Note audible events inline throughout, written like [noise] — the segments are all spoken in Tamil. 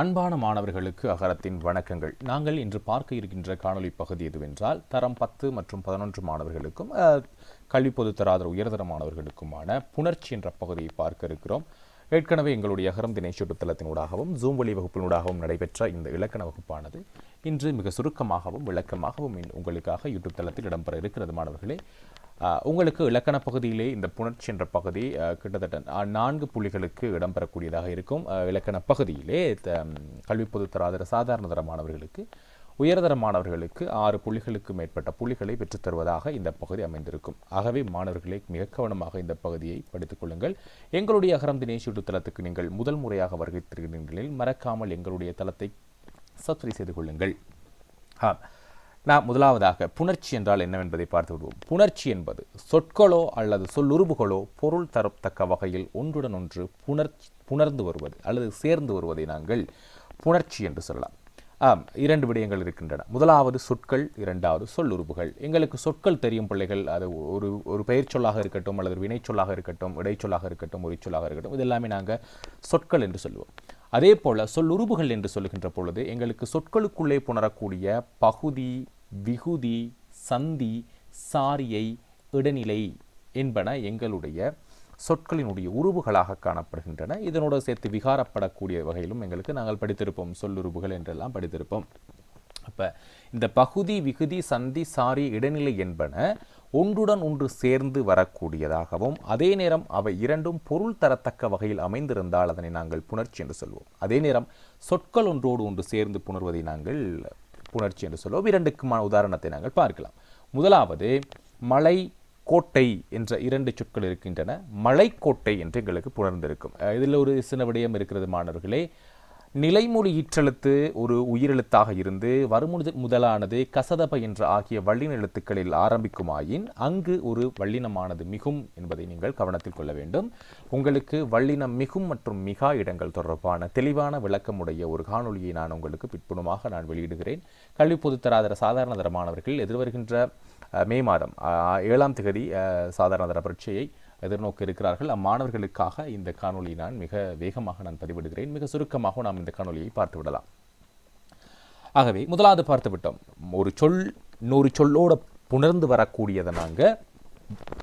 அன்பான மாணவர்களுக்கு அகரத்தின் வணக்கங்கள். நாங்கள் இன்று பார்க்க இருக்கின்ற காணொலி பகுதி எதுவென்றால் தரம் பத்து மற்றும் பதினொன்று மாணவர்களுக்கும் கல்வி பொதுத்தராதர உயர்தர மாணவர்களுக்குமான புணர்ச்சி என்ற பகுதியை பார்க்க இருக்கிறோம். ஏற்கனவே எங்களுடைய அகரம் தினேஷ் யூடியூப் ஜூம் வழி வகுப்பினூடாகவும் நடைபெற்ற இந்த இலக்கண வகுப்பானது இன்று மிக சுருக்கமாகவும் விளக்கமாகவும் உங்களுக்காக யூடியூப் தளத்தில் இடம்பெற இருக்கிறது மாணவர்களே. உங்களுக்கு இலக்கண பகுதியிலே இந்த புணர்ச்சி என்ற பகுதி கிட்டத்தட்ட நான்கு புள்ளிகளுக்கு இடம்பெறக்கூடியதாக இருக்கும். இலக்கண பகுதியிலே த- கல்வி பொதுத்தராதர சாதாரண தர மாணவர்களுக்கு உயர்தர மாணவர்களுக்கு ஆறு புள்ளிகளுக்கு மேற்பட்ட புள்ளிகளை பெற்றுத்தருவதாக இந்த பகுதி அமைந்திருக்கும். ஆகவே மாணவர்களே மிக கவனமாக இந்த பகுதியை படித்துக் கொள்ளுங்கள். எங்களுடைய அகரம் தினேஷ் யூடியூப் தளத்துக்கு நீங்கள் முதல் முறையாக வருகை தருகின்றீர்கள். மறக்காமல் எங்களுடைய தளத்தை சப்ஸ்கிரைப் செய்து கொள்ளுங்கள். ஆ நான் முதலாவதாக புணர்ச்சி என்றால் என்னவென்பதை பார்த்து விடுவோம். புணர்ச்சி என்பது சொற்களோ அல்லது சொல்லுருபுகளோ பொருள் தரத்தக்க வகையில் ஒன்றுடன் ஒன்று புணர்ச்சி புணர்ந்து வருவது அல்லது சேர்ந்து வருவதை நாங்கள் புணர்ச்சி என்று சொல்லலாம். ஆம் இரண்டு விடயங்கள் இருக்கின்றன. முதலாவது சொற்கள் இரண்டாவது சொல்லுறுப்புகள் எங்களுக்கு சொற்கள் தெரியும் பிள்ளைகள். அது ஒரு ஒரு பெயர் சொல்லாக இருக்கட்டும் அல்லது ஒரு வினைச்சொல்லாக இருக்கட்டும் இடைச்சொல்லாக இருக்கட்டும் ஒரு சொல்லாக இருக்கட்டும் இதெல்லாமே நாங்கள் சொற்கள் என்று சொல்லுவோம். அதே போல் சொல்லுறுப்புகள் என்று சொல்லுகின்ற பொழுது எங்களுக்கு சொற்களுக்குள்ளே புணரக்கூடிய பகுதி விகுதி சந்தி சாரியை இடைநிலை என்பன எங்களுடைய சொற்களினுடைய உருவுகளாக காணப்படுகின்றன. இதனோடு சேர்த்து விகாரப்படக்கூடிய வகையிலும் எங்களுக்கு நாங்கள் படித்திருப்போம். சொல்லுருவுகள் என்றெல்லாம் படித்திருப்போம். அப்போ இந்த பகுதி விகுதி சந்தி சாரி இடைநிலை என்பன ஒன்றுடன் ஒன்று சேர்ந்து வரக்கூடியதாகவும் அதே நேரம் அவை இரண்டும் பொருள் தரத்தக்க வகையில் அமைந்திருந்தால் அதனை நாங்கள் புணர்ச்சி என்று சொல்வோம். அதே நேரம் சொற்கள் ஒன்றோடு ஒன்று சேர்ந்து புணர்வதை நாங்கள் புணர்ச்சி என்று சொல்லுவோம் இரண்டுக்குமான உதாரணத்தை நாங்கள் பார்க்கலாம். முதலாவது மலை கோட்டை என்ற இரண்டு சொற்கள் இருக்கின்றன. மலைக்கோட்டை என்று எங்களுக்கு புணர்ந்திருக்கும். இதில் ஒரு சின்ன விடயம் இருக்கிறது மாணவர்களே. நிலைமொழி ஈற்றெழுத்து ஒரு உயிரெழுத்தாக இருந்து வருமுத முதலானது கசதப என்ற ஆகிய வள்ளின எழுத்துக்களில் ஆரம்பிக்குமாயின் அங்கு ஒரு வள்ளினமானது மிகும் என்பதை நீங்கள் கவனத்தில் கொள்ள வேண்டும். உங்களுக்கு வள்ளினம் மிகும் மற்றும் மிகா இடங்கள் தொடர்பான தெளிவான விளக்கமுடைய ஒரு காணொலியை நான் உங்களுக்கு பிற்புணமாக நான் வெளியிடுகிறேன். கல்வி பொதுத்தராதர சாதாரண தர மாணவர்கள் எதிர்வருகின்ற மே மாதம் ஏழாம் திகதி சாதாரண தர பரீட்சையை எதிர்நோக்க இருக்கிறார்கள். அம்மாணவர்களுக்காக இந்த காணொளியை நான் மிக வேகமாக நான் பதிவிடுகிறேன். மிக சுருக்கமாக நாம் இந்த காணொலியை பார்த்து விடலாம். ஆகவே முதலாவது பார்த்து விட்டோம். ஒரு சொல் இன்னொரு சொல்லோட புணர்ந்து வரக்கூடியதை நாங்கள்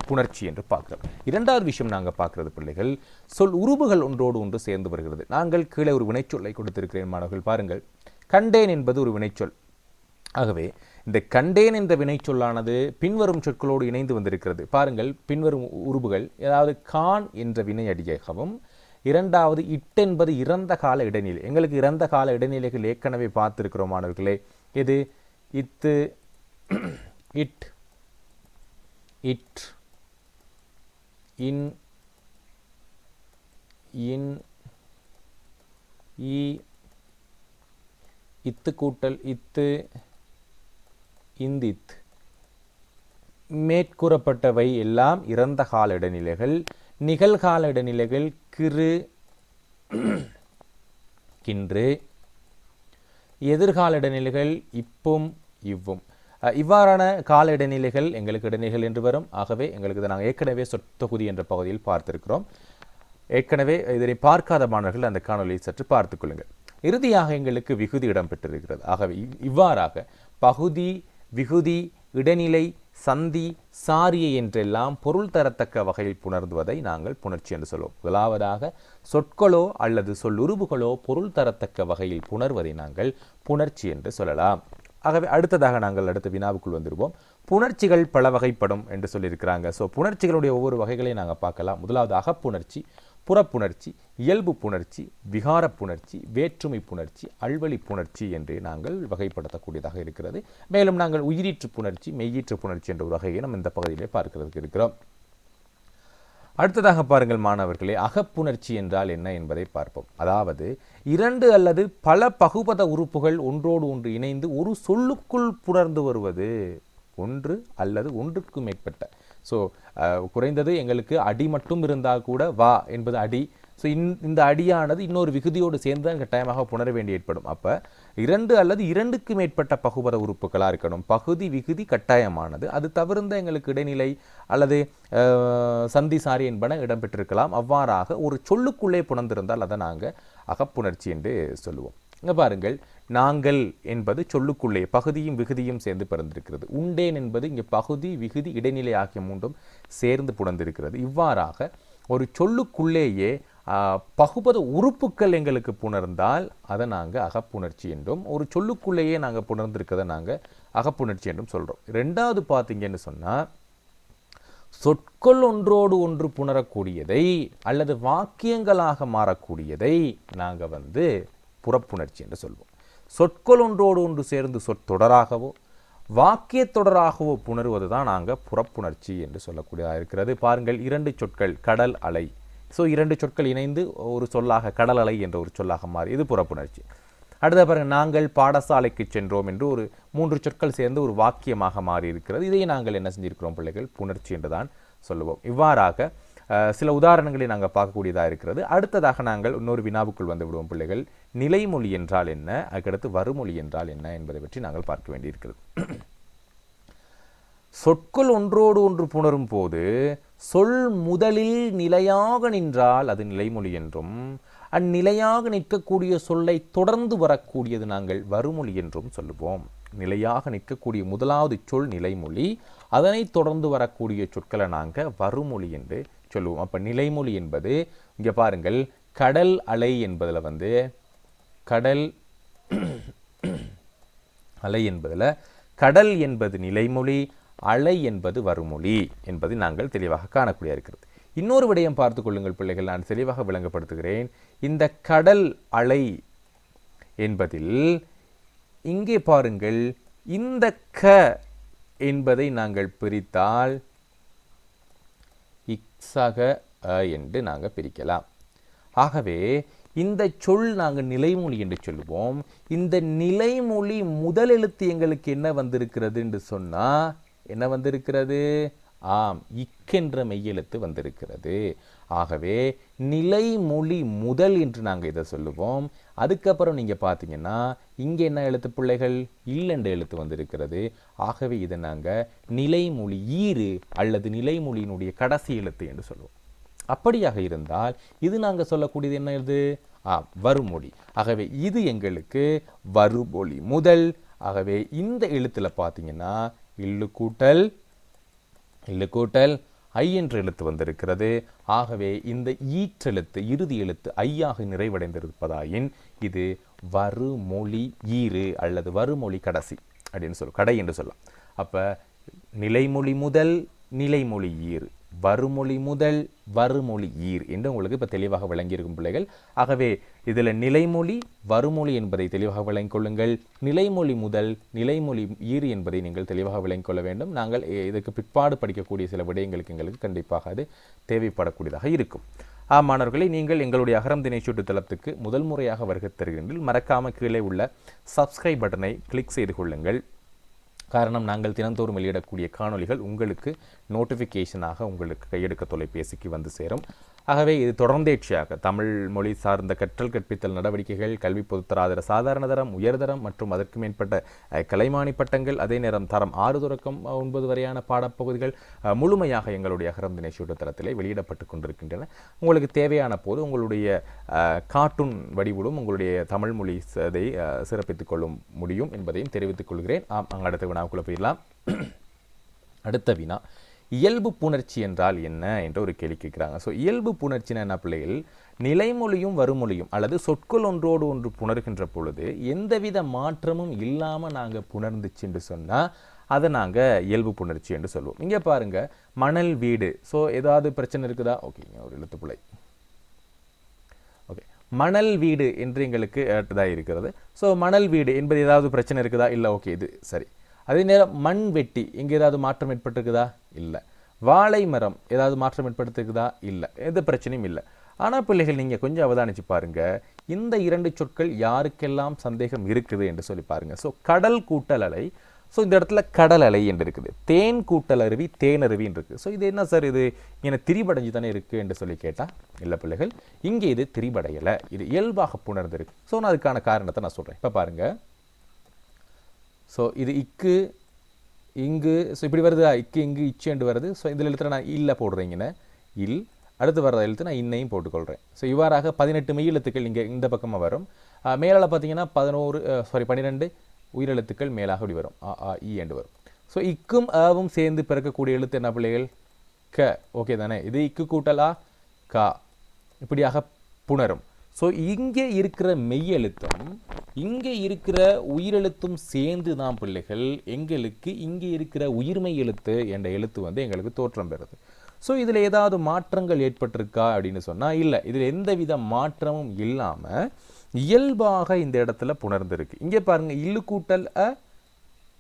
புணர்ச்சி என்று பார்க்கிறோம். இரண்டாவது விஷயம் நாங்கள் பார்க்கிறது பிள்ளைகள் சொல் உருவுகள் ஒன்றோடு ஒன்று சேர்ந்து வருகிறது. நாங்கள் கீழே ஒரு வினைச்சொல்லை கொடுத்திருக்கிறேன் மாணவர்கள் பாருங்கள். கண்டேன் என்பது ஒரு வினைச்சொல். ஆகவே இந்த கண்டேன் என்ற வினைச்சொல்லானது பின்வரும் சொற்களோடு இணைந்து வந்திருக்கிறது. பாருங்கள் பின்வரும் உருபுகள் ஏதாவது கான் என்ற வினையடியாகவும் இரண்டாவது இட் என்பது இறந்த கால இடைநிலை. எங்களுக்கு இறந்த கால இடைநிலைகள் ஏற்கனவே பார்த்துருக்கிறோம் மாணவர்களே. இது இத்து இட் இட் இன் இன் இ இத்து கூட்டல் இத்து இந்தித். மேற்கூறப்பட்டவை எல்லாம் இறந்த கால இடைநிலைகள் நிகழ்கால இடைநிலைகள் கிரு கின்று. எதிர்கால இடைநிலைகள் இப்பும் இவ்வும். இவ்வாறான கால இடைநிலைகள் எங்களுக்கு இடைநிலைகள் என்று வரும். ஆகவே எங்களுக்கு இதை நாங்கள் ஏற்கனவே சொத்தொகுதி என்ற பகுதியில் பார்த்திருக்கிறோம். ஏற்கனவே இதனை பார்க்காத மாணவர்கள் அந்த காணொலியை சற்று பார்த்துக்கொள்ளுங்கள் இறுதியாக எங்களுக்கு விகுதி இடம்பெற்றிருக்கிறது. ஆகவே இவ்- இவ்வாறாக பகுதி விகுதி இடைநிலை சந்தி சாரியை என்றெல்லாம் பொருள் தரத்தக்க வகையில் புணர்ந்துவதை நாங்கள் புணர்ச்சி என்று சொல்வோம். முதலாவதாக சொற்களோ அல்லது சொல்லுருவுகளோ பொருள் தரத்தக்க வகையில் புணர்வதை நாங்கள் புணர்ச்சி என்று சொல்லலாம். ஆகவே அடுத்ததாக நாங்கள் அடுத்த வினாவுக்குள் வந்துடுவோம் புணர்ச்சிகள் பல வகைப்படும் என்று சொல்லியிருக்கிறாங்க. ஸோ புணர்ச்சிகளுடைய ஒவ்வொரு வகைகளையும் நாங்கள் பார்க்கலாம். முதலாவது அகப்புணர்ச்சி புறப்புணர்ச்சி இயல்பு புணர்ச்சி விகார புணர்ச்சி வேற்றுமை புணர்ச்சி அல்வழி புணர்ச்சி என்று நாங்கள் வகைப்படுத்தக்கூடியதாக இருக்கிறது. மேலும் நாங்கள் உயிரீற்று புணர்ச்சி மெய்யீற்று புணர்ச்சி என்ற ஒரு வகையை நம்ம இந்த பகுதியிலே பார்க்கிறதுக்கு இருக்கிறோம். அடுத்ததாக பாருங்கள் மாணவர்களே அகப்புணர்ச்சி என்றால் என்ன என்பதை பார்ப்போம். அதாவது இரண்டு அல்லது பல பகுபத உறுப்புகள் ஒன்றோடு ஒன்று இணைந்து ஒரு சொல்லுக்குள் புணர்ந்து வருவது ஒன்று அல்லது ஒன்றுக்கு மேற்பட்ட ஸோ குறைந்தது எங்களுக்கு அடி மட்டும் இருந்தால் கூட வா என்பது அடி. ஸோ இந்த அடியானது இன்னொரு விகுதியோடு சேர்ந்து தான் கட்டாயமாக புணர வேண்டி ஏற்படும். அப்போ இரண்டு அல்லது இரண்டுக்கு மேற்பட்ட பகுபத உறுப்புகளாக இருக்கணும். பகுதி விகுதி கட்டாயமானது. அது தவிர்ந்த எங்களுக்கு இடைநிலை அல்லது சந்தி சாரி என்பன இடம்பெற்றிருக்கலாம். அவ்வாறாக ஒரு சொல்லுக்குள்ளே புணர்ந்திருந்தால் அதை நாங்கள் அகப்புணர்ச்சி என்று சொல்லுவோம். இங்கே பாருங்கள் நாங்கள் என்பது சொல்லுக்குள்ளே பகுதியும் விகுதியும் சேர்ந்து பிறந்திருக்கிறது. உண்டேன் என்பது இங்கே பகுதி விகுதி இடைநிலை ஆகிய மூன்றும் சேர்ந்து புணர்ந்திருக்கிறது. இவ்வாறாக ஒரு சொல்லுக்குள்ளேயே பகுபத உறுப்புக்கள் எங்களுக்கு புணர்ந்தால் அதை நாங்கள் அகப்புணர்ச்சி என்றும் ஒரு சொல்லுக்குள்ளேயே நாங்கள் புணர்ந்திருக்கிறத நாங்கள் அகப்புணர்ச்சி என்றும் சொல்கிறோம் ரெண்டாவது பார்த்தீங்கன்னு சொன்னால் சொற்கள் ஒன்றோடு ஒன்று புணரக்கூடியதை அல்லது வாக்கியங்களாக மாறக்கூடியதை நாங்கள் வந்து புறப்புணர்ச்சி என்று சொல்வோம். சொற்கள் ஒன்றோடு ஒன்று சேர்ந்து சொற்றொடராகவோ வாக்கிய தொடராகவோ புணர்வது தான் நாங்கள் புறப்புணர்ச்சி என்று சொல்லக்கூடியதாக இருக்கிறது. பாருங்கள் இரண்டு சொற்கள் கடல் அலை. ஸோ இரண்டு சொற்கள் இணைந்து ஒரு சொல்லாக கடல் அலை என்ற ஒரு சொல்லாக மாறி இது புறப்புணர்ச்சி. அடுத்த பிறகு நாங்கள் பாடசாலைக்கு சென்றோம் என்று ஒரு மூன்று சொற்கள் சேர்ந்து ஒரு வாக்கியமாக மாறி இருக்கிறது இதை நாங்கள் என்ன செஞ்சிருக்கிறோம் பிள்ளைகள்? புணர்ச்சி என்று தான் சொல்லுவோம். இவ்வாறாக சில உதாரணங்களை நாங்கள் பார்க்கக்கூடியதாக இருக்கிறது. அடுத்ததாக நாங்கள் இன்னொரு வினாவுக்குள் வந்து விடுவோம் பிள்ளைகள். நிலைமொழி என்றால் என்ன? அதுக்கடுத்து வருமொழி என்றால் என்ன என்பதை பற்றி நாங்கள் பார்க்க வேண்டியிருக்கிறது. சொற்கள் ஒன்றோடு ஒன்று புணரும் போது சொல் முதலில் நிலையாக நின்றால் அது நிலைமொழி என்றும் அந்நிலையாக நிற்கக்கூடிய சொல்லை தொடர்ந்து வரக்கூடியது நாங்கள் வருமொழி என்றும் சொல்லுவோம். நிலையாக நிற்கக்கூடிய முதலாவது சொல் நிலைமொழி. அதனை தொடர்ந்து வரக்கூடிய சொற்களை நாங்கள் வருமொழி என்று சொல்லுவோம். அப்போ நிலைமொழி என்பது இங்கே பாருங்கள் கடல் அலை என்பதில் வந்து கடல் [clears throat] அலை என்பதில் கடல் என்பது நிலைமொழி அலை என்பது வருமொழி என்பதை நாங்கள் தெளிவாக காணக்கூடிய இருக்கிறது. இன்னொரு விடயம் பார்த்து கொள்ளுங்கள் பிள்ளைகள் நான் தெளிவாக விளங்கப்படுத்துகிறேன். இந்த கடல் அலை என்பதில் இங்கே பாருங்கள் இந்த க என்பதை நாங்கள் பிரித்தால் சக அ என்று நாங்கள் பிரிக்கலாம். ஆகவே இந்த சொல் நாங்கள் நிலைமொழி என்று சொல்லுவோம். இந்த நிலைமொழி முதல் எழுத்து எங்களுக்கு என்ன வந்திருக்கிறது என்று சொன்னா என்ன வந்திருக்கிறது? ஆம் இக்கென்ற மெய்யெழுத்து வந்திருக்கிறது. ஆகவே நிலைமொழி முதல் என்று நாங்கள் இதை சொல்லுவோம். அதுக்கப்புறம் நீங்கள் பார்த்தீங்கன்னா இங்கே என்ன எழுத்து பிள்ளைகள் இல் என்ற எழுத்து வந்திருக்கிறது. ஆகவே இதை நாங்கள் நிலைமொழி ஈறு அல்லது நிலைமொழியினுடைய கடைசி எழுத்து என்று சொல்லுவோம். அப்படியாக இருந்தால் இது நாங்கள் சொல்லக்கூடியது என்ன இது ஆ வருமொழி ஆகவே இது எங்களுக்கு வருமொழி முதல். ஆகவே இந்த எழுத்தில் பார்த்தீங்கன்னா இல்லு கூட்டல் இல்லு கூட்டல் ஐ என்ற எழுத்து வந்திருக்கிறது. ஆகவே இந்த ஈற்றெழுத்து இறுதி எழுத்து ஐயாக நிறைவடைந்திருப்பதாயின் இது வருமொழி ஈறு அல்லது வருமொழி கடைசி அப்படின்னு சொல்லும் கடை என்று சொல்லலாம். அப்போ நிலைமொழி முதல் நிலைமொழி ஈறு வருமொழி முதல் வருமொழி ஈர் என்று உங்களுக்கு இப்போ தெளிவாக விளங்கியிருக்கும் பிள்ளைகள். ஆகவே இதில் நிலைமொழி வருமொழி என்பதை தெளிவாக விளங்கிக் கொள்ளுங்கள். நிலைமொழி முதல் நிலைமொழி ஈர் என்பதை நீங்கள் தெளிவாக விளங்கிக் கொள்ள வேண்டும். நாங்கள் இதுக்கு பிற்பாடு படிக்கக்கூடிய சில விடயங்களுக்கு எங்களுக்கு கண்டிப்பாக அது தேவைப்படக்கூடியதாக இருக்கும். ஆ மாணவர்களை நீங்கள் எங்களுடைய அகரம் தினைச்சூட்டு தளத்துக்கு முதல் முறையாக வருகை தருகின்றீர்கள். மறக்காமல் கீழே உள்ள சப்ஸ்கிரைப் பட்டனை கிளிக் செய்து கொள்ளுங்கள். காரணம் நாங்கள் தினந்தோறும் வெளியிடக்கூடிய காணொளிகள் உங்களுக்கு நோட்டிஃபிகேஷனாக உங்களுக்கு கையெடுக்க தொலைபேசிக்கு வந்து சேரும். ஆகவே இது தொடர்ந்தேர்ச்சியாக தமிழ் மொழி சார்ந்த கற்றல் கற்பித்தல் நடவடிக்கைகள் கல்வி பொதுத்தராதர சாதாரண தரம் உயர்தரம் மற்றும் அதற்கு மேற்பட்ட கலைமானி பட்டங்கள் அதே நேரம் தரம் ஆறு தொடக்கம் ஒன்பது வரையான பாடப்பகுதிகள் முழுமையாக எங்களுடைய அகரம் தினேஷூட்ட தரத்திலே வெளியிடப்பட்டு கொண்டிருக்கின்றன. உங்களுக்கு தேவையான போது உங்களுடைய கார்ட்டூன் வடிவிலும் உங்களுடைய தமிழ் மொழி அதை சிறப்பித்துக் கொள்ள முடியும் என்பதையும் தெரிவித்துக் கொள்கிறேன். ஆம் அங்கே அடுத்த வினாவுக்குள்ளே போயிடலாம். அடுத்த வினா. இயல்பு புணர்ச்சி என்றால் என்ன என்ற ஒரு கேள்வி கேட்குறாங்க. ஸோ இயல்பு புணர்ச்சினா என்ன பிள்ளைகள்? நிலைமொழியும் வருமொழியும் அல்லது சொற்கள் ஒன்றோடு ஒன்று புணர்கின்ற பொழுது எந்தவித மாற்றமும் இல்லாமல் நாங்கள் புணர்ந்துச்சு என்று சொன்னால் அதை நாங்கள் இயல்பு புணர்ச்சி என்று சொல்லுவோம் இங்கே பாருங்கள் மணல் வீடு. ஸோ ஏதாவது பிரச்சனை இருக்குதா? ஓகேங்க ஒரு எழுத்துப்பிழை ஓகே மணல் வீடு என்று எங்களுக்கு இதாக இருக்கிறது. ஸோ மணல் வீடு என்பது ஏதாவது பிரச்சனை இருக்குதா? இல்லை ஓகே இது சரி. அதே நேரம் மண் வெட்டி இங்கே ஏதாவது மாற்றம் ஏற்பட்டிருக்குதா? இல்லை. வாழை மரம் ஏதாவது மாற்றம் ஏற்படுத்திருக்குதா இல்லை. எந்த பிரச்சனையும் இல்லை. ஆனால் பிள்ளைகள் நீங்கள் கொஞ்சம் அவதானிச்சு பாருங்கள் இந்த இரண்டு சொற்கள் யாருக்கெல்லாம் சந்தேகம் இருக்குது என்று சொல்லி பாருங்கள் ஸோ கடல் கூட்டல் அலை. ஸோ இந்த இடத்துல கடல் அலை என்று இருக்குது. தேன் கூட்டல் அருவி தேன் அருவின்னு இருக்குது ஸோ இது என்ன சார் இது? இங்கே திரிபடைஞ்சு தானே இருக்குது என்று சொல்லி கேட்டால் இல்லை பிள்ளைகள் இங்கே இது திரிபடையலை. இது இயல்பாக புணர்ந்திருக்கு. ஸோ நான் அதுக்கான காரணத்தை நான் சொல்கிறேன் இப்போ பாருங்கள் ஸோ இது இக்கு இங்கு ஸோ இப்படி வருதா இக்கு இங்கு இச்சேண்டு வருது. ஸோ இதில் எழுத்துல நான் இல்லை போடுறீங்கன்னு இல் அடுத்து வர்ற எழுத்து நான் இன்னையும் போட்டுக்கொள்கிறேன் ஸோ இவ்வாறாக பதினெட்டு மெய் எழுத்துக்கள் இங்கே இந்த பக்கமாக வரும். மேலால் பார்த்தீங்கன்னா பதினோரு சாரி பன்னிரெண்டு உயிரெழுத்துக்கள் மேலாக இப்படி வரும். ஆ ஆ இ என்று வரும். ஸோ இக்கும் அவும் சேர்ந்து பிறக்கக்கூடிய எழுத்து என்ன பிள்ளைகள்? க. ஓகே தானே? இது இக்கு கூட்டலா? கா. இப்படியாக புணரும். ஸோ இங்கே இருக்கிற மெய்யெழுத்தும் இங்கே இருக்கிற உயிரெழுத்தும் சேர்ந்து தான் பிள்ளைகள். எங்களுக்கு இங்கே இருக்கிற உயிர்மெய் எழுத்து என்ற எழுத்து வந்து எங்களுக்கு தோற்றம் பெறுது. ஸோ இதில் ஏதாவது மாற்றங்கள் ஏற்பட்டிருக்கா அப்படின்னு சொன்னால் இல்லை. இதில் எந்தவித மாற்றமும் இல்லாமல் இயல்பாக இந்த இடத்துல புணர்ந்திருக்கு. இங்கே பாருங்கள் இல்லு கூட்டல் அ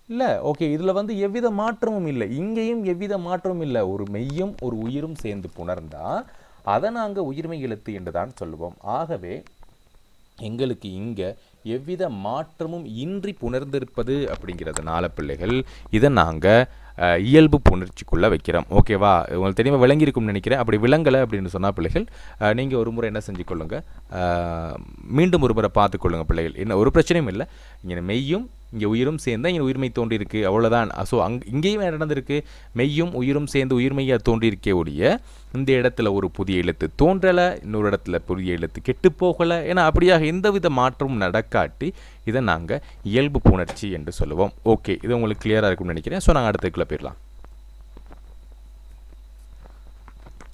இல்லை ஓகே இதில் வந்து எவ்வித மாற்றமும் இல்லை. இங்கேயும் எவ்வித மாற்றமும் இல்லை. ஒரு மெய்யும் ஒரு உயிரும் சேர்ந்து புணர்ந்தால் அதை நாங்கள் உயிர்மை எழுத்து என்று தான் சொல்லுவோம். ஆகவே எங்களுக்கு இங்கே எவ்வித மாற்றமும் இன்றி புணர்ந்திருப்பது அப்படிங்கிறதுனால பிள்ளைகள் இதை நாங்கள் இயல்பு புணர்ச்சிக்குள்ளே வைக்கிறோம். ஓகேவா உங்களுக்கு தெரியுமா விளங்கியிருக்கும்னு நினைக்கிறேன். அப்படி விளங்கலை அப்படின்னு சொன்னால் பிள்ளைகள் நீங்கள் ஒரு முறை என்ன செஞ்சுக்கொள்ளுங்க கொள்ளுங்கள் மீண்டும் ஒரு முறை பார்த்துக்கொள்ளுங்க பிள்ளைகள். என்ன ஒரு பிரச்சனையும் இல்லை. இங்கே மெய்யும் இங்கே உயிரும் சேர்ந்தா இங்கே உயிர்மை தோன்றியிருக்கு அவ்வளோதான் ஸோ அங் இங்கேயும் என்ன நடந்திருக்கு? மெய்யும் உயிரும் சேர்ந்து உயிர்மையாக தோன்றியிருக்கே ஒழிய இந்த இடத்துல ஒரு புதிய எழுத்து தோன்றலை இன்னொரு இடத்துல புதிய எழுத்து கெட்டு போகலை ஏன்னா அப்படியாக எந்தவித மாற்றமும் நடக்காட்டி இதை நாங்கள் இயல்பு புணர்ச்சி என்று சொல்லுவோம். ஓகே இது உங்களுக்கு கிளியராக இருக்கும்னு நினைக்கிறேன். ஸோ நாங்கள் அடுத்துக்குள்ளே போயிடலாம்.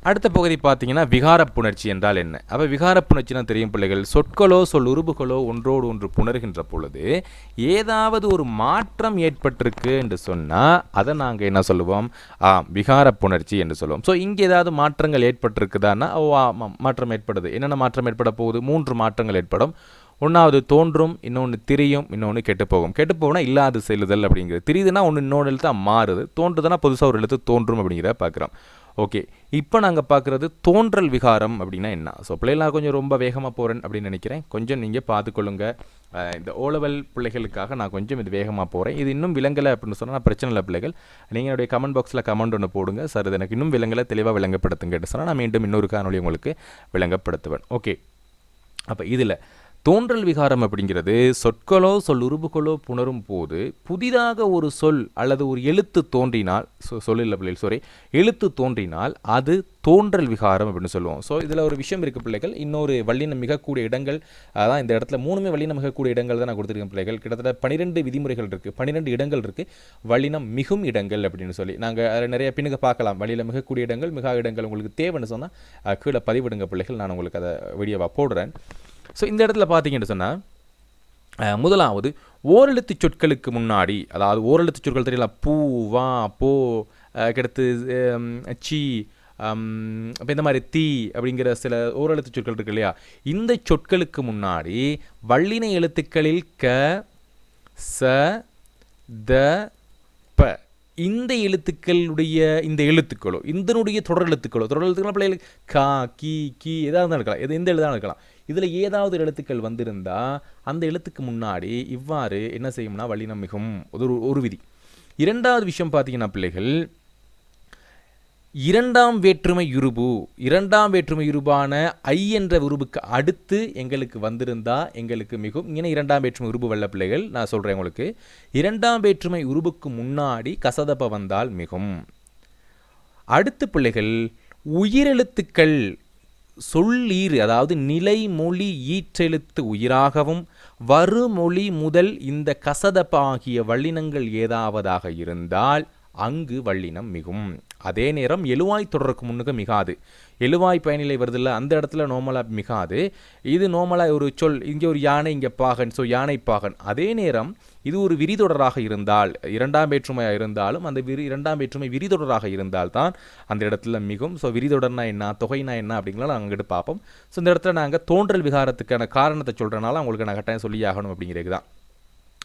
அடுத்த பகுதி பார்த்தீங்கன்னா விகார புணர்ச்சி என்றால் என்ன? அப்போ விகார புணர்ச்சினா தெரியும் பிள்ளைகள் சொற்களோ சொல் உருபுகளோ ஒன்றோடு ஒன்று புணர்கின்ற பொழுது ஏதாவது ஒரு மாற்றம் ஏற்பட்டிருக்கு என்று சொன்னால் அதை நாங்கள் என்ன சொல்லுவோம்? ஆ விகாரப் புணர்ச்சி என்று சொல்லுவோம். ஸோ இங்கே ஏதாவது மாற்றங்கள் ஏற்பட்டிருக்குதான்னா ஓ ஆமாம் மாற்றம் ஏற்படுது. என்னென்ன மாற்றம் ஏற்பட போகுது? மூன்று மாற்றங்கள் ஏற்படும். ஒன்றாவது தோன்றும் இன்னொன்று திரியும் இன்னொன்று கெட்டுப்போகும். கெட்டுப்போகும்னா இல்லாது செல்லுதல் அப்படிங்கிறது. திரியுதுன்னா ஒன்று இன்னொன்று எழுத்து மாறுது. தோன்றுதுன்னா புதுசாக ஒரு எழுத்து தோன்றும் அப்படிங்கிறத பார்க்குறோம். ஓகே. இப்போ நாங்கள் பார்க்குறது தோன்றல் விகாரம் அப்படின்னா என்ன? ஸோ பிள்ளைலாம் கொஞ்சம் ரொம்ப வேகமாக போகிறேன் அப்படின்னு நினைக்கிறேன். கொஞ்சம் நீங்கள் பார்த்துக்கொள்ளுங்க. இந்த ஓலவல் பிள்ளைகளுக்காக நான் கொஞ்சம் இது வேகமாக போகிறேன் இது இன்னும் விலங்கலை அப்படின்னு சொன்னால் பிரச்சனை இல்லை பிள்ளைகள். நீங்கள் என்னுடைய கமெண்ட் பாக்ஸில் கமெண்ட் ஒன்று போடுங்க. சார் இது எனக்கு இன்னும் விலங்கலை தெளிவாக விளங்கப்படுத்துங்கன்னு சொன்னால் நான் மீண்டும் இன்னொரு காணொலி உங்களுக்கு விளங்கப்படுத்துவேன். ஓகே அப்போ இதில் தோன்றல் விகாரம் அப்படிங்கிறது சொற்களோ சொல் உருபுகளோ புணரும் போது புதிதாக ஒரு சொல் அல்லது ஒரு எழுத்து தோன்றினால் சொ- சொல் பிள்ளைகள் சாரி எழுத்து தோன்றினால் அது தோன்றல் விகாரம் அப்படின்னு சொல்லுவோம். ஸோ இதில் ஒரு விஷயம் இருக்குது பிள்ளைகள். இன்னொரு வல்லினம் மிகக்கூடிய இடங்கள் அதான் இந்த இடத்துல மூணுமே வல்லினம் மிகக்கூடிய இடங்கள் தான் நான் கொடுத்துருக்கேன் பிள்ளைகள். கிட்டத்தட்ட பன்னிரெண்டு விதிமுறைகள் இருக்குது பன்னிரெண்டு இடங்கள் இருக்குது வல்லினம் மிகும் இடங்கள் அப்படின்னு சொல்லி. நாங்கள் அதில் நிறைய பின்னுக்கு பார்க்கலாம். வழியில் மிகக்கூடிய இடங்கள் மிகா இடங்கள் உங்களுக்கு தேவைன்னு சொன்னால் கீழே பதிவிடுங்க பிள்ளைகள். நான் உங்களுக்கு அதை வீடியோவாக போடுறேன். ஸோ இந்த இடத்துல பார்த்தீங்கன்னு சொன்னால் முதலாவது ஓரெழுத்து சொற்களுக்கு முன்னாடி அதாவது ஓரெழுத்து சொற்கள் தெரியல பூ வா போ கிடத்து சி இப்போ இந்த மாதிரி தீ அப்படிங்கிற சில ஓரெழுத்து சொற்கள் இருக்கு இல்லையா? இந்த சொற்களுக்கு முன்னாடி வல்லின எழுத்துக்களில் க ச த ப. இந்த எழுத்துக்களுடைய இந்த எழுத்துக்களோ இதனுடைய தொடர் எழுத்துக்களோ தொடர் எழுத்துக்கள் பிள்ளைகளுக்கு கா கி கி ஏதாவது இருக்கலாம். எது எந்த எழுதாக இருக்கலாம். இதில் ஏதாவது எழுத்துக்கள் வந்திருந்தால் அந்த எழுத்துக்கு முன்னாடி இவ்வாறு என்ன செய்யும்னா வல்லினம் மிகவும் ஒரு ஒரு விதி. இரண்டாவது விஷயம் பார்த்தீங்கன்னா பிள்ளைகள் இரண்டாம் வேற்றுமை உருபு இரண்டாம் வேற்றுமை உருபான ஐ என்ற உருபுக்கு அடுத்து எங்களுக்கு வந்திருந்தா எங்களுக்கு மிகவும் இங்கே இரண்டாம் வேற்றுமை உருபு வல்ல பிள்ளைகள் நான் சொல்கிறேன் உங்களுக்கு. இரண்டாம் வேற்றுமை உருபுக்கு முன்னாடி கசதப்ப வந்தால் மிகும். அடுத்து பிள்ளைகள் உயிரெழுத்துக்கள் சொல்லீர் அதாவது நிலைமொழி ஈற்றெழுத்து உயிராகவும் வருமொழி முதல் இந்த கசதப்பாகிய வள்ளினங்கள் வல்லினங்கள் ஏதாவதாக இருந்தால் அங்கு வல்லினம் மிகும். அதே நேரம் எழுவாய் தொடருக்கு முன்னுக்கு மிகாது. எழுவாய் பயனிலை வருதில்ல அந்த இடத்துல நோமலாக மிகாது. இது நோமலாக ஒரு சொல் இங்கே ஒரு யானை இங்கே பாகன் ஸோ யானை பாகன். அதே நேரம் இது ஒரு விரிதொடராக இருந்தால் இரண்டாம் வேற்றுமையாக இருந்தாலும் அந்த விரி இரண்டாம் வேற்றுமை விரிதொடராக இருந்தால் தான் அந்த இடத்துல மிகும். ஸோ விரிதொடர்னா என்ன தொகைனா என்ன அப்படிங்கலாம் நாங்கள் அங்கிட்டு பார்ப்போம். ஸோ இந்த இடத்துல நாங்கள் தோன்றல் விகாரத்துக்கான காரணத்தை சொல்கிறனால உங்களுக்கு நான் கட்டாயம் சொல்லி ஆகணும் அப்படிங்கிறது தான்.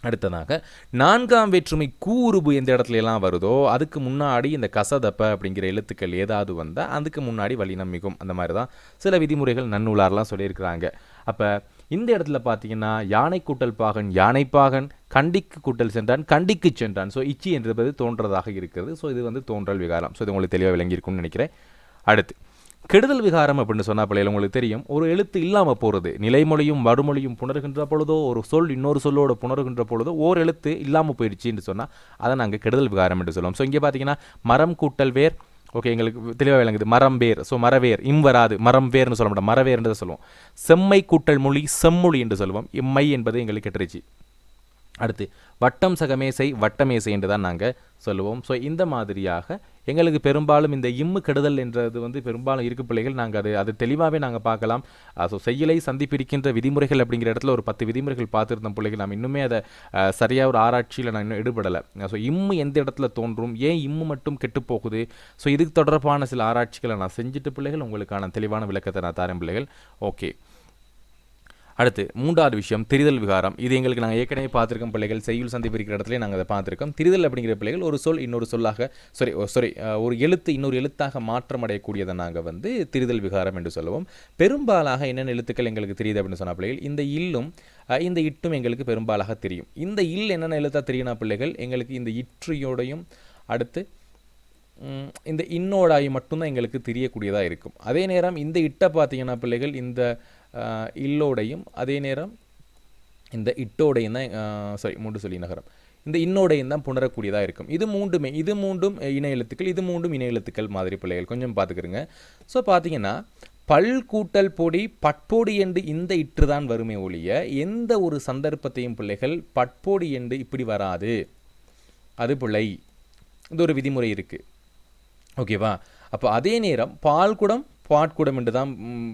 அடுத்ததாக நான்காம் வேற்றுமை கூறுபு எந்த இடத்துல எல்லாம் வருதோ அதுக்கு முன்னாடி இந்த கசதப்ப அப்படிங்கிற எழுத்துக்கள் ஏதாவது வந்தால் அதுக்கு முன்னாடி வலினம் மிகும் அந்த மாதிரி தான் சில விதிமுறைகள் நன்னூலார்லாம் சொல்லியிருக்கிறாங்க. அப்போ இந்த இடத்துல பார்த்தீங்கன்னா யானை கூட்டல் பாகன் யானை பாகன் கண்டிக்கு கூட்டல் சென்றான் கண்டிக்கு சென்றான். ஸோ இச்சி என்றது தோன்றதாக இருக்கிறது. ஸோ இது வந்து தோன்றல் விகாரம். ஸோ இது உங்களுக்கு தெளிவாக விளங்கியிருக்கும்னு நினைக்கிறேன். அடுத்து கெடுதல் விகாரம் அப்படின்னு சொன்னால் பிள்ளைகள் உங்களுக்கு தெரியும். ஒரு எழுத்து இல்லாமல் போகிறது நிலைமொழியும் வடுமொழியும் புணர்கின்ற பொழுதோ ஒரு சொல் இன்னொரு சொல்லோட புணர்கின்ற பொழுதோ ஓர் எழுத்து இல்லாமல் போயிடுச்சுன்னு சொன்னால் அதை நாங்கள் கெடுதல் விகாரம் என்று சொல்லுவோம். ஸோ இங்கே பார்த்தீங்கன்னா மரம் கூட்டல் வேர் ஓகே எங்களுக்கு தெளிவாக விளங்குது. மரம் வேர் ஸோ மரவேர் இம் வராது மரம் வேர்னு சொல்ல மாட்டோம். மரவேர் என்று சொல்லுவோம். செம்மை கூட்டல் மொழி செம்மொழி என்று சொல்லுவோம். இம்மை என்பது எங்களுக்கு கெட்டுருச்சு. அடுத்து வட்டம் சகமேசை வட்டமேசை என்று தான் நாங்கள் சொல்லுவோம். ஸோ இந்த மாதிரியாக எங்களுக்கு பெரும்பாலும் இந்த இம்மு கெடுதல் என்றது வந்து பெரும்பாலும் இருக்கு பிள்ளைகள். நாங்கள் அது அது தெளிவாகவே நாங்கள் பார்க்கலாம். ஸோ செய்யலை சந்திப்பிருக்கின்ற விதிமுறைகள் அப்படிங்கிற இடத்துல ஒரு பத்து விதிமுறைகள் பார்த்துருந்தோம் பிள்ளைகள். நாம் இன்னுமே அதை சரியாக ஒரு ஆராய்ச்சியில் நான் இன்னும் ஈடுபடலை. ஸோ இம்மு எந்த இடத்துல தோன்றும்? ஏன் இம்மு மட்டும் கெட்டு போகுது? ஸோ இதுக்கு தொடர்பான சில ஆராய்ச்சிகளை நான் செஞ்சுட்டு பிள்ளைகள் உங்களுக்கான தெளிவான விளக்கத்தை நான் தரேன் பிள்ளைகள். ஓகே அடுத்து மூன்றாவது விஷயம் திரிதல் விகாரம். இது எங்களுக்கு நாங்கள் ஏற்கனவே பார்த்துருக்கோம் பிள்ளைகள். செய்யுள் சந்திப்பு இருக்கிற இடத்துல நாங்கள் அதை பார்த்துருக்கோம். திரிதல் அப்படிங்கிற பிள்ளைகள் ஒரு சொல் இன்னொரு சொல்லாக சாரி சாரி ஒரு எழுத்து இன்னொரு எழுத்தாக மாற்றம் அடையக்கூடியதை நாங்கள் வந்து திரிதல் விகாரம் என்று சொல்லுவோம். பெரும்பாலாக என்னென்ன எழுத்துக்கள் எங்களுக்கு தெரியுது அப்படின்னு சொன்ன பிள்ளைகள் இந்த இல்லும் இந்த இட்டும் எங்களுக்கு பெரும்பாலாக தெரியும். இந்த இல் என்னென்ன எழுத்தாக தெரியும்னா பிள்ளைகள் எங்களுக்கு இந்த இற்றியோடையும் அடுத்து இந்த இன்னோடாய் மட்டும்தான் எங்களுக்கு தெரியக்கூடியதாக இருக்கும். அதே நேரம் இந்த இட்டை பார்த்தீங்கன்னா பிள்ளைகள் இந்த இல்லோடையும் அதே நேரம் இந்த இட்டோடையும் தான் சாரி மூன்று சொல்லி நகரம். இந்த இன்னோடையும் தான் புணரக்கூடியதாக இருக்கும். இது மூன்றுமே இது மூன்றும் இணை எழுத்துக்கள் இது மூன்றும் இணை எழுத்துக்கள் மாதிரி பிள்ளைகள். கொஞ்சம் பார்த்துக்கிறங்க ஸோ பார்த்தீங்கன்னா பல் கூட்டல் பொடி பட்பொடி என்று இந்த இற்று தான் வருமே ஒழிய எந்த ஒரு சந்தர்ப்பத்தையும் பிள்ளைகள் பட்பொடி என்று இப்படி வராது. அது பிள்ளை இது ஒரு விதிமுறை இருக்குது ஓகேவா அப்போ அதே நேரம் பால்குடம் ஸ்பாட் கூடம் என்று தான்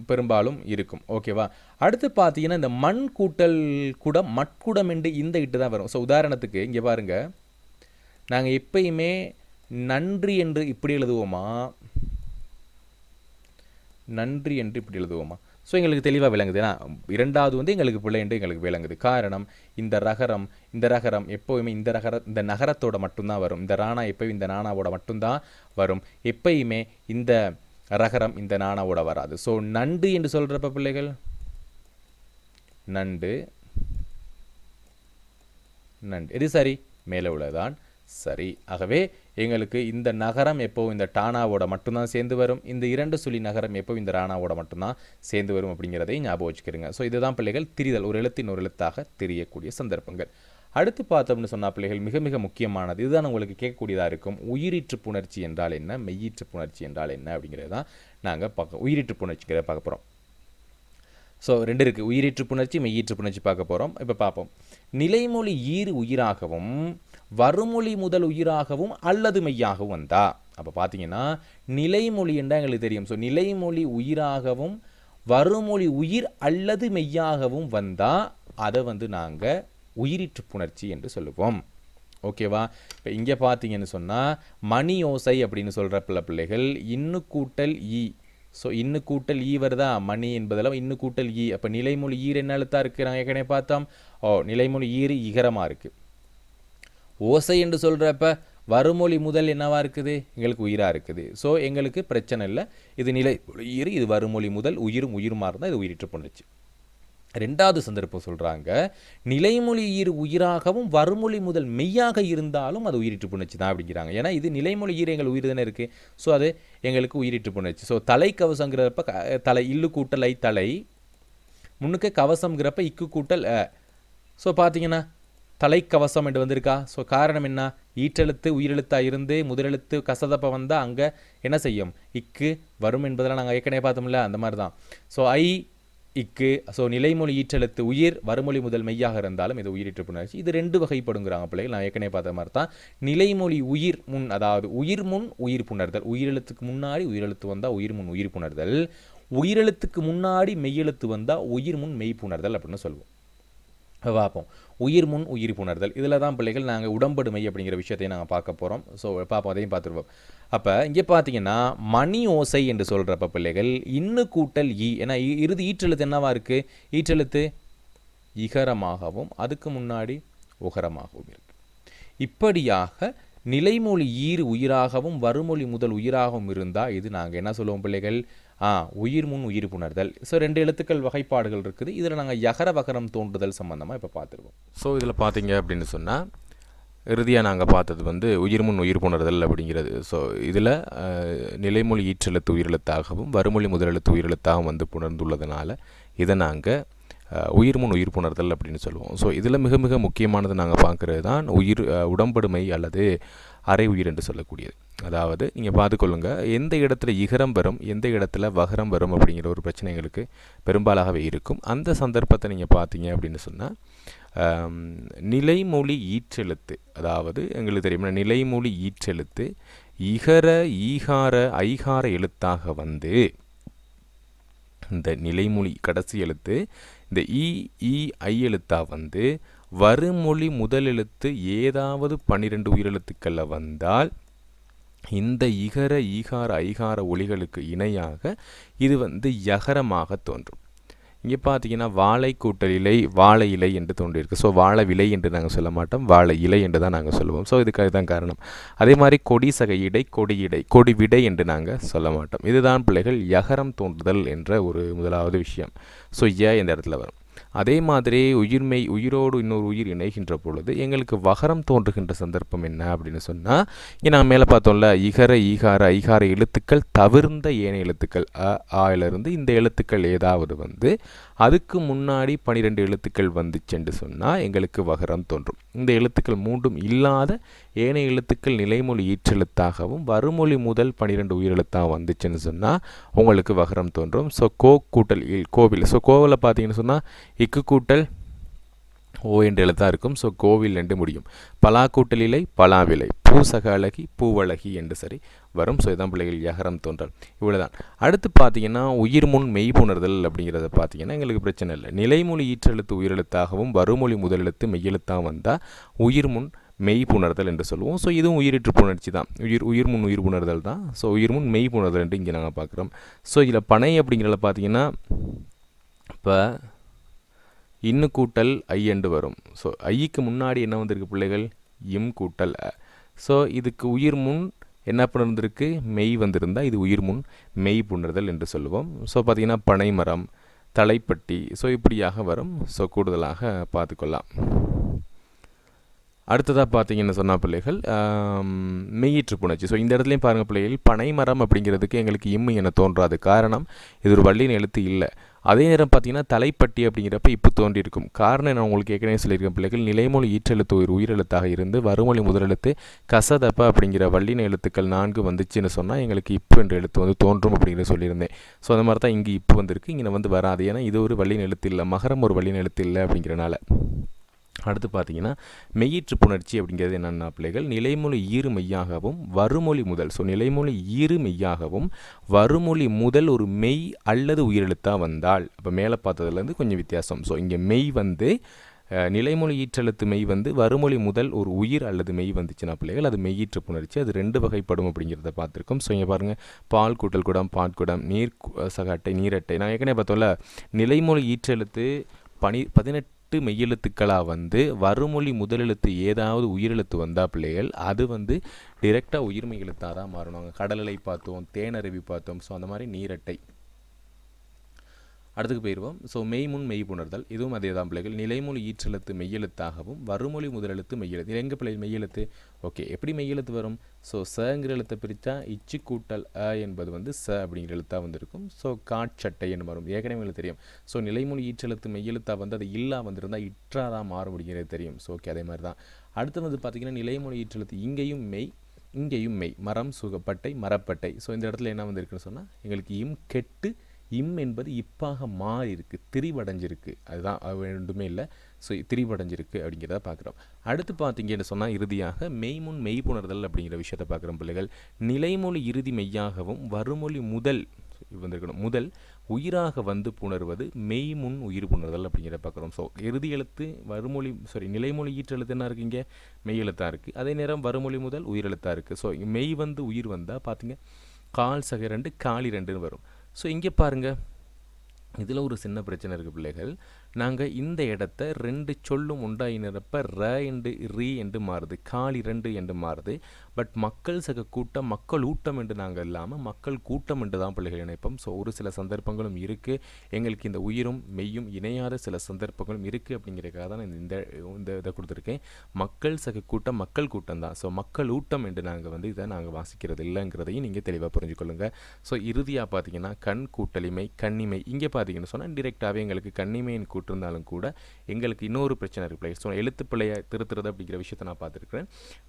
பெரும்பாலும் இருக்கும். ஓகேவா? அடுத்து பார்த்தீங்கன்னா இந்த மண் கூட்டல் கூடம் மட்குடம் என்று இந்த இட்டு தான் வரும். ஸோ உதாரணத்துக்கு இங்கே பாருங்கள் நாங்கள் எப்பயுமே நன்றி என்று இப்படி எழுதுவோமா? நன்றி என்று இப்படி எழுதுவோமா? ஸோ எங்களுக்கு தெளிவாக விளங்குது. ஏன்னா இரண்டாவது வந்து எங்களுக்கு பிள்ளை என்று எங்களுக்கு விளங்குது. காரணம் இந்த ரகரம் இந்த ரகரம் எப்போவுமே இந்த ரகர இந்த நகரத்தோட மட்டும்தான் வரும். இந்த ராணா எப்போயும் இந்த நானாவோட மட்டும்தான் வரும். எப்பயுமே இந்த ரகரம் இந்த நானாவோட வராது. ஸோ நண்டு என்று சொல்கிறப்ப பிள்ளைகள்? நண்டு. நண்டு. இது சரி? மேலே உள்ளதான் சரி. ஆகவே எங்களுக்கு இந்த நகரம் எப்போ இந்த டானாவோட மட்டும்தான் சேர்ந்து வரும். இந்த இரண்டு சுழி நகரம் எப்போ இந்த ராணாவோட மட்டும்தான் சேர்ந்து வரும் அப்படிங்கிறதை ஞாபகம் வச்சுக்கிறீங்க ஸோ இதுதான் பிள்ளைகள் திரிதல். ஒரு எழுத்தின் ஒரு எழுத்தாக தெரியக்கூடிய சந்தர்ப்பங்கள். அடுத்து பார்த்தோம்னு சொன்னால் பிள்ளைகள் மிக மிக முக்கியமானது. இதுதான் உங்களுக்கு கேட்கக்கூடியதாக இருக்கும். உயிரிற்று புணர்ச்சி என்றால் என்ன? மெய்யீற்று புணர்ச்சி என்றால் என்ன அப்படிங்கிறது தான் நாங்கள் பார்க்க உயிரிற்று புணர்ச்சிங்கிறத பார்க்க போகிறோம் ஸோ ரெண்டு இருக்குது உயிரீற்று புணர்ச்சி மெய்யீற்று புணர்ச்சி பார்க்க போகிறோம் இப்போ பார்ப்போம். நிலைமொழி ஈறு உயிராகவும் வருமொழி முதல் உயிராகவும் அல்லது மெய்யாகவும் வந்தா. அப்போ பார்த்தீங்கன்னா நிலைமொழி என்றால் எங்களுக்கு தெரியும். ஸோ நிலைமொழி உயிராகவும் வருமொழி உயிர் அல்லது மெய்யாகவும் வந்தால் அதை வந்து நாங்கள் உயிரிற்று புணர்ச்சி என்று சொல்லுவோம். ஓகேவா இப்போ இங்கே பார்த்தீங்கன்னு சொன்னால் மணி ஓசை அப்படின்னு சொல்கிற பிள்ளை பிள்ளைகள் இன்னு கூட்டல் ஈ. ஸோ இன்னு கூட்டல் ஈ வருதா? மணி என்பதெல்லாம் இன்னு கூட்டல் ஈ. அப்போ நிலைமொழி ஈர் என்ன எழுத்தாக இருக்குது நாங்கள் ஏற்கனவே பார்த்தோம். ஓ நிலைமொழி ஈர் இகரமாக இருக்குது ஓசை என்று சொல்கிறப்ப வருமொழி முதல் என்னவாக இருக்குது? எங்களுக்கு உயிராக இருக்குது. ஸோ எங்களுக்கு பிரச்சனை இல்லை. இது நிலை உயிர் இது வருமொழி முதல் உயிரும் உயிருமா இருந்தால் இது உயிரிட்டு பண்ணுச்சு ரெண்டாவது சந்தர்ப்பம் சொல்கிறாங்க நிலைமொழி ஈர் உயிராகவும் வருமொழி முதல் மெய்யாக இருந்தாலும் அது உயிரிட்டு புணர்ச்சி தான் அப்படிங்கிறாங்க. ஏன்னா இது நிலைமொழி ஈர் எங்கள் உயிர் தானே இருக்குது ஸோ அது எங்களுக்கு உயிரிட்டு புணர்ச்சி. ஸோ தலை கவசங்கிறப்ப தலை இல்லு கூட்டல் ஐ தலை. முன்னுக்கு கவசம்ங்கிறப்ப இக்கு கூட்டல் ஸோ பார்த்தீங்கன்னா தலைக்கவசம் என்று வந்திருக்கா? ஸோ காரணம் என்ன? ஈற்றெழுத்து உயிரெழுத்தாக இருந்து முதலெழுத்து கசதப்ப வந்தால் அங்கே என்ன செய்யும்? இக்கு வரும் என்பதெல்லாம் நாங்கள் ஏற்கனவே பார்த்தோம்ல அந்த மாதிரி தான் ஸோ ஐ இக்கு ஸோ நிலைமொழி ஈற்றெழுத்து உயிர் வறுமொழி முதல் மெய்யாக இருந்தாலும் இது உயிரிட்டு புணர்ச்சி. இது ரெண்டு வகைப்படுங்கிறாங்க பிள்ளைகள். நான் ஏற்கனவே பார்த்த மாதிரி தான். நிலைமொழி உயிர் முன் அதாவது உயிர் முன் உயிர் புணர்தல். உயிரெழுத்துக்கு முன்னாடி உயிரெழுத்து வந்தால் உயிர் முன் உயிர் புணர்தல். உயிரெழுத்துக்கு முன்னாடி மெய்யெழுத்து வந்தால் உயிர் முன் மெய் புணர்தல் அப்படின்னு சொல்லுவோம். பார்ப்போம். உயிர் முன் உயிர் புணர்தல். இதில் தான் பிள்ளைகள் நாங்கள் உடம்படுமை அப்படிங்கிற விஷயத்தையும் நாங்கள் பார்க்க போகிறோம் ஸோ பார்ப்போம் அதையும் பார்த்துருவோம் அப்போ இங்கே பார்த்தீங்கன்னா மணி ஓசை என்று சொல்கிறப்ப பிள்ளைகள் இன்னு கூட்டல் ஈ. ஏன்னா இறுதி ஈற்றெழுத்து என்னவா இருக்குது ஈற்றெழுத்து இகரமாகவும் அதுக்கு முன்னாடி உகரமாகவும் இருக்குது இப்படியாக நிலைமொழி ஈர் உயிராகவும் வருமொழி முதல் உயிராகவும் இருந்தால் இது நாங்கள் என்ன சொல்லுவோம் பிள்ளைகள்? உயிர் முன் உயிர் புணர்தல். ஸோ ரெண்டு எழுத்துக்கள் வகைப்பாடுகள் இருக்குது. இதில் நாங்கள் யகர வகரம் தோன்றுதல் சம்மந்தமாக இப்போ பார்த்துருக்கோம் ஸோ இதில் பார்த்தீங்க அப்படின்னு சொன்னால் இறுதியாக நாங்கள் பார்த்தது வந்து உயிர் முன் உயிர் புணர்தல் அப்படிங்கிறது. ஸோ இதில் நிலைமொழி ஈற்றெழுத்து உயிரெழுத்தாகவும் வருமொழி முதலெழுத்து உயிரெழுத்தாகவும் வந்து புணர்ந்துள்ளதுனால இதை நாங்கள் உயிர் முன் உயிர் புணர்தல் அப்படின்னு சொல்லுவோம். ஸோ இதில் மிக மிக முக்கியமானது நாங்கள் பார்க்குறது தான் உயிர் உடம்படுமை அல்லது அரை உயிர் என்று சொல்லக்கூடியது. அதாவது நீங்கள் பார்த்துக்கொள்ளுங்க எந்த இடத்துல இகரம் வரும் எந்த இடத்துல வகரம் வரும் அப்படிங்கிற ஒரு பிரச்சனை எங்களுக்கு பெரும்பாலாகவே இருக்கும். அந்த சந்தர்ப்பத்தை நீங்கள் பார்த்தீங்க அப்படின்னு சொன்னால் நிலைமொழி ஈற்றெழுத்து அதாவது எங்களுக்கு தெரியுமா நிலைமொழி ஈற்றெழுத்து இகர ஈகார ஐகார எழுத்தாக வந்து இந்த நிலைமொழி கடைசி எழுத்து இந்த இ இ ஐ எழுத்தா வந்து வருமொழி முதல் எழுத்து ஏதாவது பன்னிரெண்டு உயிரெழுத்துக்களில் வந்தால் இந்த இகர ஈகார ஐகார ஒளிகளுக்கு இணையாக இது வந்து யகரமாக தோன்றும். இங்கே பார்த்தீங்கன்னா வாழை கூட்டல் இலை வாழை இலை என்று தோன்றியிருக்கு. ஸோ வாழை விலை என்று நாங்கள் சொல்ல மாட்டோம். வாழை இலை என்று தான் நாங்கள் சொல்லுவோம். ஸோ இதுக்காக தான் காரணம். அதே மாதிரி கொடி சகை இடை கொடி இடை கொடி விடை என்று நாங்கள் சொல்ல மாட்டோம். இதுதான் பிள்ளைகள் யகரம் தோன்றுதல் என்ற ஒரு முதலாவது விஷயம். ஸோ ஏ இந்த இடத்துல வரும். அதே மாதிரி உயிர்மை உயிரோடு இன்னொரு உயிர் இணைகின்ற பொழுது எங்களுக்கு வகரம் தோன்றுகின்ற சந்தர்ப்பம் என்ன அப்படின்னு சொன்னால் இங்கே நான் மேலே பார்த்தோம்ல இகர ஈகார ஐகார எழுத்துக்கள் தவிர்ந்த ஏனைய எழுத்துக்கள் அ ஆயிலிருந்து இந்த எழுத்துக்கள் ஏதாவது வந்து அதுக்கு முன்னாடி பனிரெண்டு எழுத்துக்கள் வந்துச்சுன்னு சொன்னால் எங்களுக்கு வகரம் தோன்றும். இந்த எழுத்துக்கள் மூன்றும் இல்லாத ஏனைய எழுத்துக்கள் நிலைமொழி ஈற்றெழுத்தாகவும் வருமொழி முதல் பனிரெண்டு உயிரெழுத்தாக வந்துச்சுன்னு சொன்னால் உங்களுக்கு வகரம் தோன்றும். ஸோ கோ கூட்டல் இல் கோவில். ஸோ கோவில் பார்த்தீங்கன்னு சொன்னால் இக்கு கூட்டல் ஓ என்ற எழுத்தாக இருக்கும். ஸோ கோவில் என்று முடியும். பலா கூட்டலிலை பலா விலை பூசக அழகி பூவழகி என்று சரி வரும். ஸோ இதான் பிள்ளைகள் யகரம் தோன்றல். இவ்வளோதான் அடுத்து பார்த்தீங்கன்னா உயிர் முன் மெய்ப்புணர்தல் அப்படிங்கிறத பார்த்தீங்கன்னா எங்களுக்கு பிரச்சனை இல்லை. நிலைமொழி ஈற்றெழுத்து உயிரெழுத்தாகவும் வருமொழி முதலெழுத்து மெய்யெழுத்தாக வந்தால் உயிர் முன் மெய் புணர்தல் என்று சொல்லுவோம். ஸோ இதுவும் உயிரிற்று புணர்ச்சி தான். உயிர் உயிர் முன் உயிர் புணர்தல் தான். ஸோ உயிர் முன் மெய் புணர்தல் என்று இங்கே நாங்கள் பார்க்குறோம் ஸோ இதில் பனை அப்படிங்கிறத பார்த்தீங்கன்னா இப்போ இன்னு கூட்டல் ஐ என்று வரும். ஸோ ஐக்கு முன்னாடி என்ன வந்திருக்கு பிள்ளைகள்? இம் கூட்டல் அ. ஸோ இதுக்கு உயிர் முன் என்ன பண்ணிருந்திருக்கு மெய் வந்திருந்தால் இது உயிர் முன் மெய் புணர்தல் என்று சொல்லுவோம். ஸோ பார்த்திங்கன்னா பனை மரம் தலைப்பட்டி ஸோ இப்படியாக வரும். ஸோ கூடுதலாக பார்த்துக்கொள்ளலாம். அடுத்ததாக பார்த்தீங்கன்னு சொன்னால் பிள்ளைகள் மெய்யிற்று புணர்ச்சி. ஸோ இந்த இடத்துலையும் பாருங்கள் பிள்ளைகள் பனை மரம் அப்படிங்கிறதுக்கு எங்களுக்கு இம்மு என தோன்றாது. காரணம் இது ஒரு வள்ளியின் எழுத்து இல்லை. அதே நேரம் பார்த்தீங்கன்னா தலைப்பட்டி அப்படிங்கிறப்ப இப்போ தோன்றியிருக்கும். காரணம் நான் உங்களுக்கு ஏற்கனவே சொல்லியிருக்கேன் பிள்ளைகள். நிலைமொழி ஈற்றெழுத்து ஒரு உயிரெழுத்தாக இருந்து வறுமொழி முதலெழுத்து கசதப்ப அப்படிங்கிற வள்ளின எழுத்துக்கள் நான்கு வந்துச்சுன்னு சொன்னால் எங்களுக்கு இப்போ என்ற எழுத்து வந்து தோன்றும் அப்படிங்கிறத சொல்லியிருந்தேன். ஸோ அந்த மாதிரி தான் இங்கே இப்போ வந்திருக்கு. இங்கே வந்து வராது. ஏன்னா இது ஒரு வள்ளின எழுத்து இல்லை. மகரம் ஒரு வள்ளின எழுத்து இல்லை அப்படிங்கிறனால. அடுத்து பார்த்தீங்கன்னா மெய்யிற்று புணர்ச்சி அப்படிங்கிறது என்னென்ன பிள்ளைகள் நிலைமொழி ஈறு மெய்யாகவும் வருமொழி முதல் ஸோ நிலைமொழி ஈறு மெய்யாகவும் வருமொழி முதல் ஒரு மெய் அல்லது உயிரெழுத்தாக வந்தால் இப்போ மேலே பார்த்ததுலேருந்து கொஞ்சம் வித்தியாசம். ஸோ இங்கே மெய் வந்து நிலைமொழி ஈற்றெழுத்து மெய் வந்து வருமொழி முதல் ஒரு உயிர் அல்லது மெய் வந்துச்சுன்னா பிள்ளைகள் அது மெய்யீற்று புணர்ச்சி அது ரெண்டு வகைப்படும் அப்படிங்கிறத பார்த்துருக்கோம். ஸோ இங்கே பாருங்கள் பால் கூட்டல் குடம் பாட்குடம் நீர் சகட்டை நீரட்டை நான் ஏற்கனவே பார்த்தோம்ல நிலைமொழி ஈற்றெழுத்து பனி பதினெட்டு எட்டு மெய்யெழுத்துக்களாக வந்து வறுமொழி முதலெழுத்து ஏதாவது உயிரெழுத்து வந்தால் பிள்ளைகள் அது வந்து டிரெக்டாக உயிர்மெய் எழுத்தாக தான் மாறணும். கடலலை பார்த்தோம் தேனருவி பார்த்தோம். ஸோ அந்த மாதிரி நீரட்டை. அடுத்துக்கு போயிடுவோம் ஸோ மெய் முன் மெய் புணர்தல். இதுவும் அதே தான் பிள்ளைகள். நிலைமொழி ஈற்றெழுத்து மெய்யெழுத்தாகவும் வருமொழி முதலெழுத்து மெய்யெழுத்து. இது எங்கே பிள்ளைகள் மெய்யெழுத்து? ஓகே எப்படி மெய்யெழுத்து வரும்? ஸோ சங்கிற எழுத்தை பிரித்தா இச்சு கூட்டல் அ என்பது வந்து ச அப்படிங்கிற எழுத்தாக வந்திருக்கும். ஸோ காட்சட்டை என்று வரும். ஏற்கனவே உங்களுக்கு தெரியும். ஸோ நிலைமொழி ஈற்றெழுத்து மெய்யெழுத்தாக வந்து அது இல்லா வந்திருந்தால் இற்றா தான் மாறும் அப்படிங்கிறது தெரியும். ஸோ ஓகே அதே மாதிரி தான். அடுத்து வந்து பார்த்திங்கன்னா நிலைமொழி ஈற்றெழுத்து இங்கேயும் மெய் இங்கேயும் மெய். மரம் சுகப்பட்டை மரப்பட்டை. ஸோ இந்த இடத்துல என்ன வந்திருக்குன்னு சொன்னால் எங்களுக்கு இம் கெட்டு இம் என்பது இப்பாக மாறியிருக்கு திரிவடைஞ்சிருக்கு. அதுதான் அது ரெண்டுமே இல்லை. ஸோ திரிவடைஞ்சிருக்கு அப்படிங்கிறத பார்க்குறோம். அடுத்து பார்த்தீங்கன்னு சொன்னால் இறுதியாக மெய்முன் மெய்ப்புணர்தல் அப்படிங்கிற விஷயத்தை பார்க்குறோம் பிள்ளைகள். நிலைமொழி இறுதி மெய்யாகவும் வருமொழி முதல் வந்திருக்கணும். முதல் உயிராக வந்து புணர்வது மெய்முன் உயிர் புணர்தல் அப்படிங்கிறத பார்க்குறோம். ஸோ இறுதி எழுத்து வருமொழி சாரி நிலைமொழி ஈற்றெழுத்து என்ன இருக்குங்க மெய் எழுத்தாக இருக்குது அதே நேரம் வருமொழி முதல் உயிரெழுத்தாக இருக்குது ஸோ மெய் வந்து உயிர் வந்தால் பார்த்தீங்க கால் சகை ரெண்டு காலி ரெண்டுன்னு வரும். ஸோ இங்கே பாருங்கள் இதில் ஒரு சின்ன பிரச்சனை இருக்குது பிள்ளைகள். நாங்கள் இந்த இடத்த ரெண்டு சொல்லும் உண்டாயினப்ப ர என்று ரீ என்று மாறுது. காலி ரெண்டு என்று மாறுது. பட் மக்கள் சக கூட்டம் மக்கள் ஊட்டம் என்று நாங்கள் இல்லாமல் மக்கள் கூட்டம் என்று தான் பிள்ளைகள் இணைப்போம் ஸோ ஒரு சில சந்தர்ப்பங்களும் இருக்குது எங்களுக்கு இந்த உயிரும் மெய்யும் இணையாத சில சந்தர்ப்பங்களும் இருக்குது அப்படிங்கிறதுக்காக தான் நான் இந்த இந்த இதை கொடுத்துருக்கேன். மக்கள் சக கூட்டம் மக்கள் கூட்டம் தான். ஸோ மக்கள் ஊட்டம் என்று நாங்கள் வந்து இதை நாங்கள் வாசிக்கிறது இல்லைங்கிறதையும் நீங்கள் தெளிவாக புரிஞ்சுக்கொள்ளுங்க ஸோ இறுதியாக பார்த்தீங்கன்னா கண் கூட்டலிமை கண்ணிமை இங்கே பார்த்தீங்கன்னு சொன்னால் டிரெக்டாகவே எங்களுக்கு கண்ணிமையின் கூட்டம் கூட எங்களுக்கு இன்னொரு பிரச்சனை இருக்குது ஸோ எழுத்துப்பிள்ளையை திருத்துறது அப்படிங்கிற விஷயத்தை நான் பார்த்துருக்குறேன்.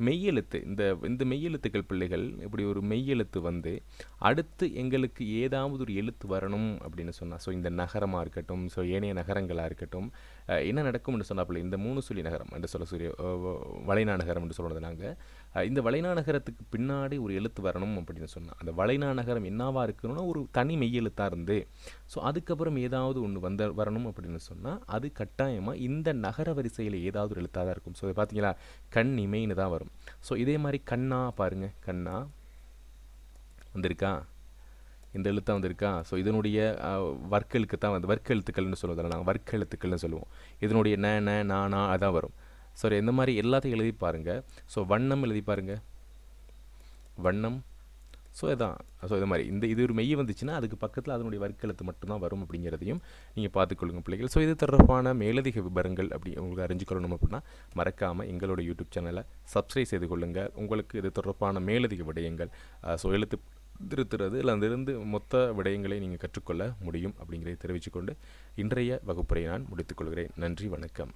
மெய் எழுத்து இந்த இந்த மெய்யெழுத்துக்கள் பிள்ளைகள் இப்படி ஒரு மெய்யெழுத்து வந்து அடுத்து எங்களுக்கு ஏதாவது ஒரு எழுத்து வரணும் அப்படின்னு சொன்னால் ஸோ இந்த நகரமாக இருக்கட்டும் ஸோ ஏனைய நகரங்களாக இருக்கட்டும் என்ன நடக்கும்னு பிள்ளை இந்த மூணு சொல்லி நகரம் என்று சொல்ல சொல்லி வளைநா நகரம் என்று சொல்கிறது நாங்கள் இந்த வளைநா நகரத்துக்கு பின்னாடி ஒரு எழுத்து வரணும் அப்படின்னு சொன்னால் அந்த வளைநா நகரம் என்னவாக இருக்கணும்னா ஒரு தனி மெய்யெழுத்தாக இருந்து. ஸோ அதுக்கப்புறம் ஏதாவது ஒன்று வந்த வரணும் அப்படின்னு சொன்னால் அது கட்டாயமாக இந்த நகர வரிசையில் ஏதாவது ஒரு எழுத்தாக தான் இருக்கும். ஸோ இதை பார்த்தீங்களா கண் இமைன்னு தான் வரும். ஸோ இதே மாதிரி கண்ணா பாருங்க. கண்ணா வந்திருக்கா? இந்த எழுத்தா வந்திருக்கா? ஸோ இதனுடைய வர்க்கெழுத்து தான் வந்து வர்க்கெழுத்துக்கள்னு சொல்லுவதில்ல நாங்கள் வர்க்கெழுத்துக்கள்னு சொல்லுவோம். இதனுடைய ந ந நானா அதான் வரும். சரி இந்த மாதிரி எல்லாத்தையும் எழுதி பாருங்கள் ஸோ வண்ணம் எழுதி பாருங்கள் வண்ணம். ஸோ இதான். ஸோ இது மாதிரி. இந்த இது ஒரு மெய் வந்துச்சுன்னா அதுக்கு பக்கத்தில் அதனுடைய வர்க்கெழுத்து மட்டும்தான் வரும் அப்படிங்கிறதையும் நீங்கள் பார்த்துக்கொள்ளுங்க பிள்ளைகள். ஸோ இது தொடர்பான மேலதிக விவரங்கள் அப்படி உங்களுக்கு அறிஞ்சுக்கொள்ளணும் அப்படின்னா மறக்காமல் எங்களோட யூடியூப் சேனலை சப்ஸ்கிரைப் செய்து கொள்ளுங்கள் உங்களுக்கு இது தொடர்பான மேலதிக விடயங்கள் ஸோ எழுத்து திருத்துறது இல்லை அதிலிருந்து மொத்த விடயங்களை நீங்கள் கற்றுக்கொள்ள முடியும் அப்படிங்கிறதை தெரிவித்துக்கொண்டு இன்றைய வகுப்புரை நான் முடித்துக்கொள்கிறேன் நன்றி வணக்கம்.